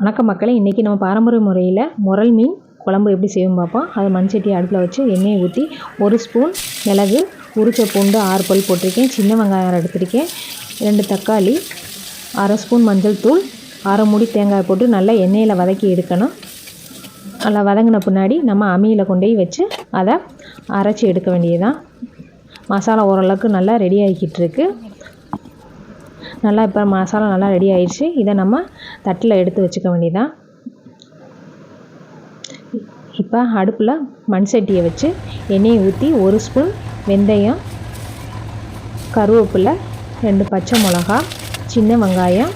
வணக்கம் மக்களை. இன்றைக்கி நம்ம பாரம்பரிய முறையில் முரல் மீன் குழம்பு எப்படி செய்வோம் பார்ப்போம். அதை மண் அடுப்பில் வச்சு எண்ணெயை ஊற்றி ஒரு ஸ்பூன் மிளகு உரிச்ச பூண்டு ஆறு பல் போட்டிருக்கேன். சின்ன வெங்காயம் எடுத்திருக்கேன். ரெண்டு தக்காளி அரை ஸ்பூன் மஞ்சள் தூள் அரை மூடி தேங்காய் போட்டு நல்லா எண்ணெயில் வதக்கி எடுக்கணும். நல்லா வதங்கின பின்னாடி நம்ம அம்மியில் கொண்டு போய் வச்சு அதை அரைச்சி எடுக்க வேண்டியதுதான். மசாலா ஓரளவுக்கு நல்லா ரெடி ஆகிக்கிட்டு இருக்குது நல்லா இப்போ மசாலா நல்லா ரெடி ஆயிடுச்சு. இதை நம்ம தட்டில் எடுத்து வச்சுக்க வேண்டியதான் இப்போ அடுப்பில் மண் சட்டியை வச்சு எண்ணெயை ஊற்றி ஒரு ஸ்பூன் வெந்தயம் கருவேப்பிலை ரெண்டு பச்சை மிளகா சின்ன வெங்காயம்.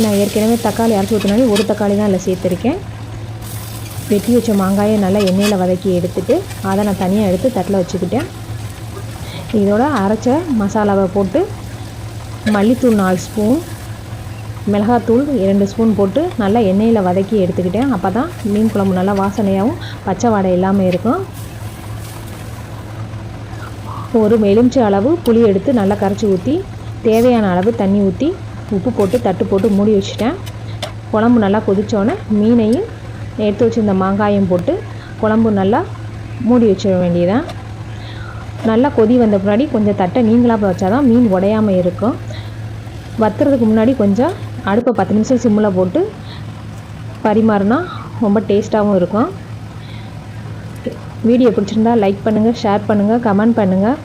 நான் ஏற்கனவே தக்காளி அரைச்சி ஊற்றினாலே ஒரு தக்காளி தான் அதில் சேர்த்துருக்கேன். வெட்டி வச்ச மாங்காயை நல்லா எண்ணெயில் வதக்கி எடுத்துட்டு அதை நான் தனியாக எடுத்து தட்டில் வச்சுக்கிட்டேன். இதோட அரைச்ச மசாலாவை போட்டு மல்லித்தூள் நாலு ஸ்பூன் மிளகாத்தூள் இரண்டு ஸ்பூன் போட்டு நல்லா எண்ணெயில் வதக்கி எடுத்துக்கிட்டேன். அப்போ தான் மீன் குழம்பு நல்லா வாசனையாகவும் பச்சை வாடை இல்லாமல் இருக்கும். ஒரு எலுமிச்சை அளவு புளி எடுத்து நல்லா கரைச்சி ஊற்றி தேவையான அளவு தண்ணி ஊற்றி உப்பு போட்டு தட்டு போட்டு மூடி வச்சுட்டேன். குழம்பு நல்லா கொதித்தோடனே மீனையும் எடுத்து வச்சுருந்த மாங்காயம் போட்டு குழம்பு நல்லா மூடி வச்சிட வேண்டியதான் நல்லா கொதி வந்த பின்னாடி கொஞ்சம் தட்டை நீங்களாக வச்சா தான் மீன் உடையாமல் இருக்கும். வத்துறதுக்கு முன்னாடி கொஞ்சம் அடுப்பை பத்து நிமிஷம் சிம்மில் போட்டு பரிமாறினா ரொம்ப டேஸ்ட்டாகவும் இருக்கும். வீடியோ பிடிச்சிருந்தா லைக் பண்ணுங்கள் ஷேர் பண்ணுங்கள் கமெண்ட் பண்ணுங்கள்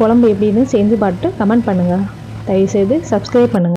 குழம்பு எப்படின்னு சேர்ந்து பார்த்துட்டு கமெண்ட் பண்ணுங்கள் தயவுசெய்து சப்ஸ்கிரைப் பண்ணுங்கள்